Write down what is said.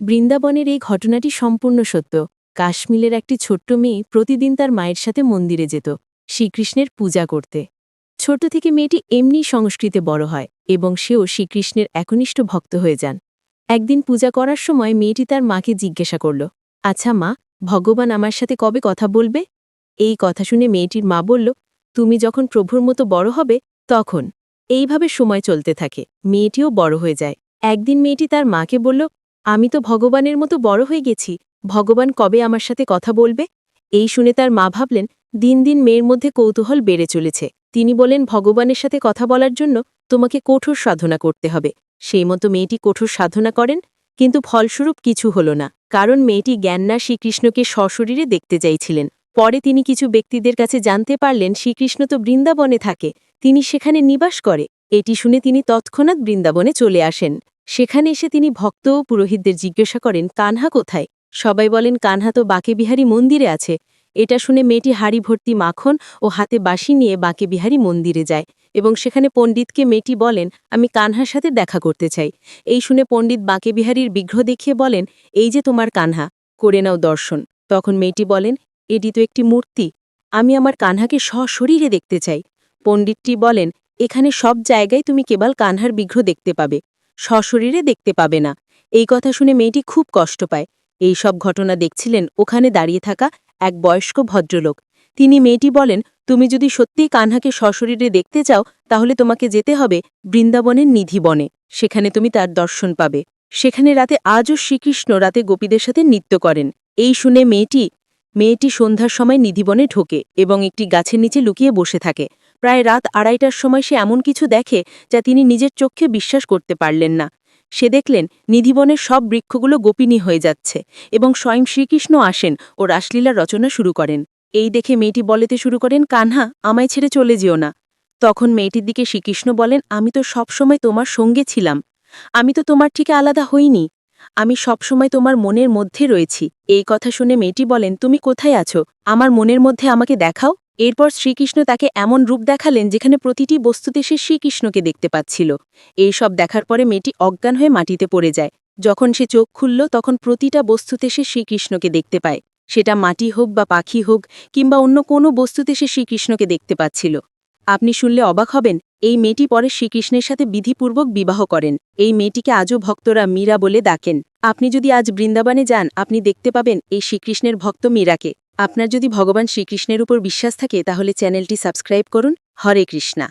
বৃন্দাবনের এই ঘটনাটি সম্পূর্ণ সত্য। কাশ্মীরের একটি ছোট্ট মেয়ে প্রতিদিন তার মায়ের সাথে মন্দিরে যেত, শ্রীকৃষ্ণের পূজা করতে। ছোট থেকে মেয়েটি এমনি সংস্কৃতে বড় হয় এবং সেও শ্রীকৃষ্ণের একনিষ্ঠ ভক্ত হয়ে যান। একদিন পূজা করার সময় মেয়েটি তার মাকে জিজ্ঞাসা করল আচ্ছা মা, ভগবান আমার সাথে কবে কথা বলবে? এই কথা শুনে মেয়েটির মা বলল, তুমি যখন প্রভুর মতো বড় হবে, তখন। এইভাবে সময় চলতে থাকে, মেয়েটিও বড় হয়ে যায়। একদিন মেয়েটি তার মাকে বলল আমি তো ভগবানের মতো বড় হয়ে গেছি, ভগবান কবে আমার সাথে কথা বলবে? এই শুনে তার মা ভাবলেন, দিন দিন মেয়ের মধ্যে কৌতূহল বেড়ে চলেছে। তিনি বলেন, ভগবানের সাথে কথা বলার জন্য তোমাকে কঠোর সাধনা করতে হবে। সেই মতো মেয়েটি কঠোর সাধনা করেন, কিন্তু ফলস্বরূপ কিছু হল না, কারণ মেয়েটি জ্ঞাননা শ্রীকৃষ্ণকে সশরীরে দেখতে চাইছিলেন। পরে তিনি কিছু ব্যক্তিদের কাছে জানতে পারলেন, শ্রীকৃষ্ণ তো বৃন্দাবনে থাকে, তিনি সেখানে নিবাস করে। এটি শুনে তিনি তৎক্ষণাৎ বৃন্দাবনে চলে আসেন। সেখানে এসে তিনি ভক্ত ও পুরোহিতদের জিজ্ঞাসা করেন, কানহা কোথায়? সবাই বলেন, কানহা তো বাঁকেবিহারী মন্দিরে আছে। এটা শুনে মেয়েটি হাড়ি ভর্তি মাখন ও হাতে বাঁশি নিয়ে বাঁকেবিহারী মন্দিরে যায় এবং সেখানে পণ্ডিতকে মেয়েটি বলেন, আমি কানহার সাথে দেখা করতে চাই। এই শুনে পণ্ডিত বাঁকেবিহারীর বিগ্রহ দেখিয়ে বলেন, এই যে তোমার কানহা, করে নাও দর্শন। তখন মেয়েটি বলেন, এটি তো একটি মূর্তি, আমি আমার কানহাকে সশরীরে দেখতে চাই। পণ্ডিতটি বলেন, এখানে সব জায়গায় তুমি কেবল কানহার বিগ্রহ দেখতে পাবে। সশরীরে দেখতে পাবে না। এই কথা শুনে মেয়েটি খুব কষ্ট পায়। এই সব ঘটনা দেখছিলেন ওখানে দাঁড়িয়ে থাকা এক বয়স্ক ভদ্রলোক। তিনি মেয়েটি বলেন, তুমি যদি সত্যিই কানহাকে সশরীরে দেখতে চাও, তাহলে তোমাকে যেতে হবে বৃন্দাবনের নিধিবনে সেখানে তুমি তার দর্শন পাবে। সেখানে রাতে আজও শ্রীকৃষ্ণ রাতে গোপীদের সাথে নৃত্য করেন। এই শুনে মেয়েটি মেয়েটি সন্ধ্যার সময় নিধিবনে ঢোকে এবং একটি গাছের নিচে লুকিয়ে বসে থাকে। প্রায় রাত আড়াইটার সময় সে এমন কিছু দেখে যা তিনি নিজের চোখে বিশ্বাস করতে পারলেন না। সে দেখলেন, নিধিবনের সব বৃক্ষগুলো গোপিনী হয়ে যাচ্ছে এবং স্বয়ং শ্রীকৃষ্ণ আসেন ও রাসলীলা রচনা শুরু করেন। এই দেখে মেয়েটি বলেতে শুরু করেন, কানহা, আমায় ছেড়ে চলে যেও না। তখন মেয়েটির দিকে শ্রীকৃষ্ণ বলেন, আমি তো সবসময় তোমার সঙ্গে ছিলাম। আমি তো তোমার থেকে আলাদা হইনি। আমি সবসময় তোমার মনের মধ্যে রয়েছি। এই কথা শুনে মেয়েটি বলেন, তুমি কোথায় আছো? আমার মনের মধ্যে আমাকে দেখাও। এরপর শ্রীকৃষ্ণ তাকে এমন রূপ দেখালেন যেখানে প্রতিটি বস্তুতে সে শ্রীকৃষ্ণকে দেখতে পাচ্ছিল। এই সব দেখার পরে মেয়েটি অজ্ঞান হয়ে মাটিতে পড়ে যায়। যখন সে চোখ খুলল, তখন প্রতিটা বস্তুতে সে শ্রীকৃষ্ণকে দেখতে পায়। সেটা মাটি হোক বা পাখি হোক, কিংবা অন্য কোনো বস্তুতে সে শ্রীকৃষ্ণকে দেখতে পাচ্ছিল। আপনি শুনলে অবাক হবেন, এই মেয়েটি পরে শ্রীকৃষ্ণের সাথে বিধিপূর্বক বিবাহ করেন। এই মেয়েটিকে আজও ভক্তরা মীরা বলে ডাকেন। আপনি যদি আজ বৃন্দাবনে যান, আপনি দেখতে পাবেন এই শ্রীকৃষ্ণের ভক্ত মীরাকে। আপনার যদি ভগবান শ্রীকৃষ্ণের উপর বিশ্বাস থাকে তাহলে চ্যানেলটি সাবস্ক্রাইব করুন। হরে কৃষ্ণা।